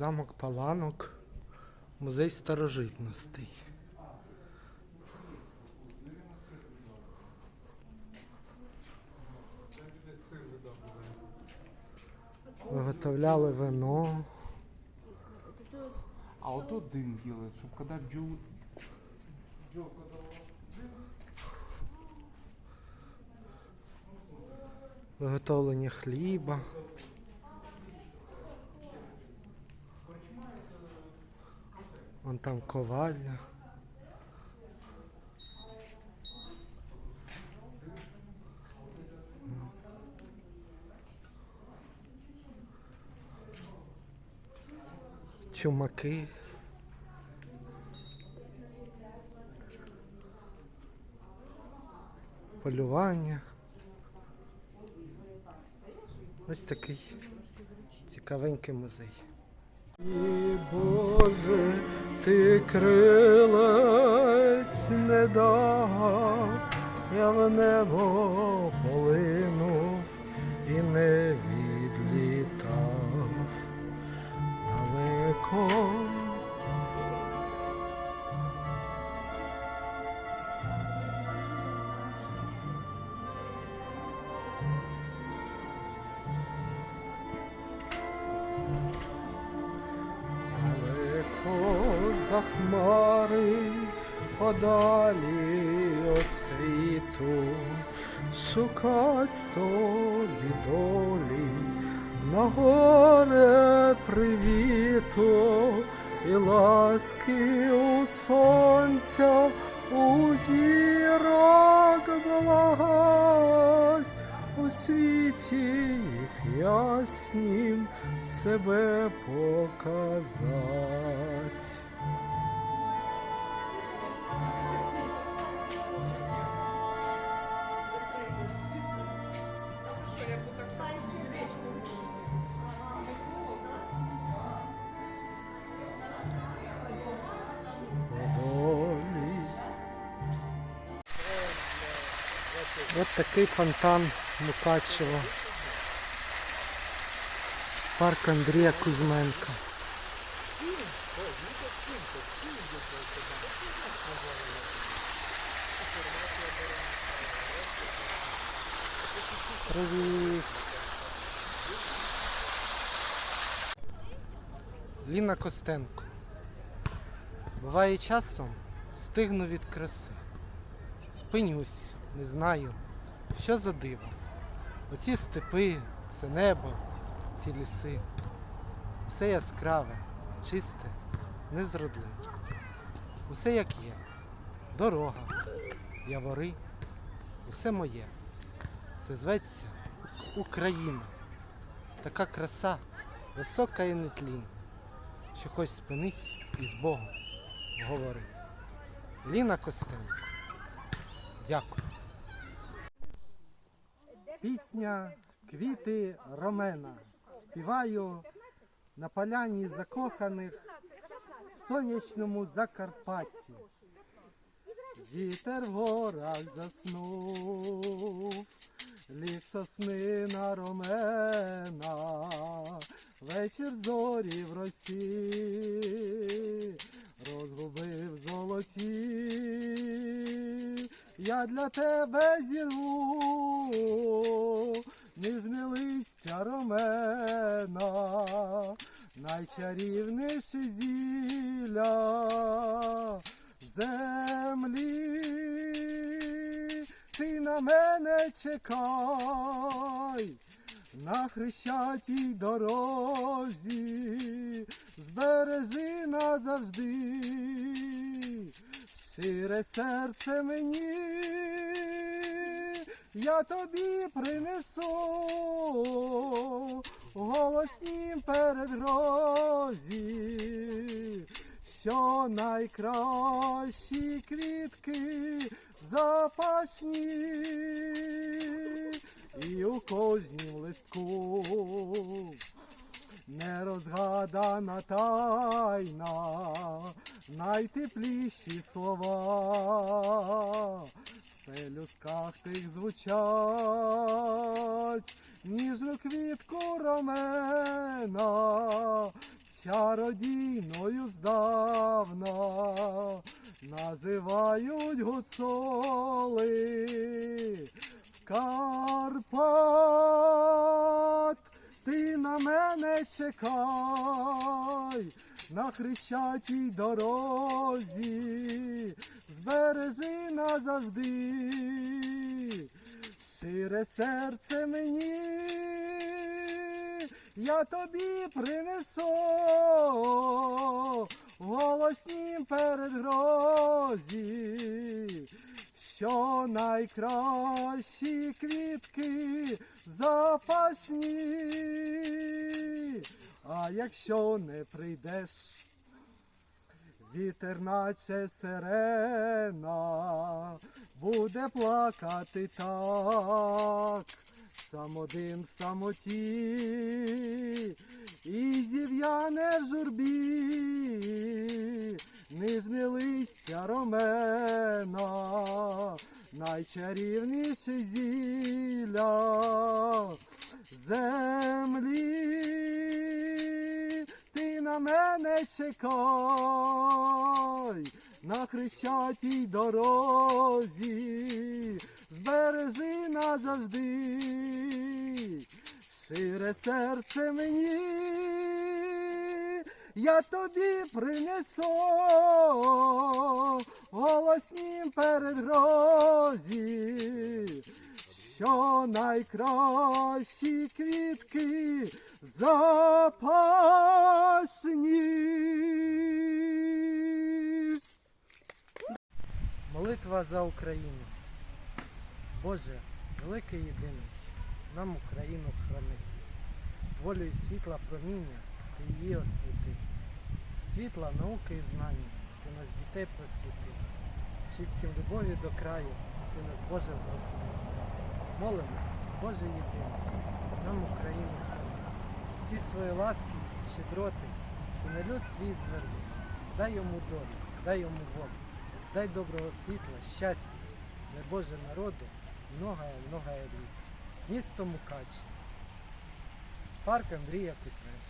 Замок Паланок, музей старожитностей. Виготовляли вино. А вот дым делают, чтобы когда бджол... виготовлення хліба. Там ковальня. Чумаки. Полювання. Ось такий цікавенький музей. І Боже, ти крилець не дав, я в небо полинув і не відлітав далеко. За хмари подалі від світу, шукать собі долі на горе привіту і ласки у сонця, у зірок благость, у світі їх яснім себе показать. Ось такий фонтан Мукачева. Парк Андрія Кузьменка. Привіт. Ліна Костенко. Буває часом стигну від краси. Спинюсь, не знаю, що за диво. Оці степи, це небо, ці ліси. Все яскраве, чисте, незродливе. Усе як є. Дорога, явори, усе моє. Це зветься Україна. Така краса, висока і нетлінна, що хоч спинись і з Богом говори. Ліна Костенко. Дякую. Пісня Квіти Ромена. Співаю на поляні закоханих в сонячному Закарпатті. Вітер в горах заснув, ліг сосни на ромена, вечір зорі в росі, розгубив золоті, я для тебе зірву, ніжне листя ромена, найчарівніше зілля землі, ти на мене чекай, на хрещатій дорозі, збережи назавжди, щире серце мені, я тобі принесу голоснім передгрозі що найкращі квітки запашні, і у кожнім листку нерозгадана тайна, найтепліші слова. В пелюстках тих звучать ніжну квітку ромена, чародійною здавна називають гуцоли. Карпат, ти на мене чекай, на хрещатій дорозі, збережи назавжди, шире серце мені, я тобі принесу. Голоснім передгрозі, що найкращі квітки запашні, а якщо не прийдеш, вітер наче сирена, буде плакати так, сам один в самоті, і зів'яне в журбі, нижне листя ромена, найчарівніше зілля землі, ти на мене чекай, на хрещатій дорозі, збережи назавжди, шире серце мені, я тобі принесу голоснім передгрозі, що найкращі квітки запашні. Молитва за Україну. Боже, великий єдиний, нам Україну храни. Волю і світла проміння ти її освіти. Світла, науки і знання, ти нас дітей просвіти. Чистім любові до краю, ти нас Боже зрости. Молимось, Боже єдиний, нам Україну. Всі свої ласки, щедроти, ти на люд свій зверни. Дай йому долю, дай йому волю. Дай доброго світла, щастя, дай Боже народу, многое, многое літ. Місто Мукач. Парк Андрія Кузьменка.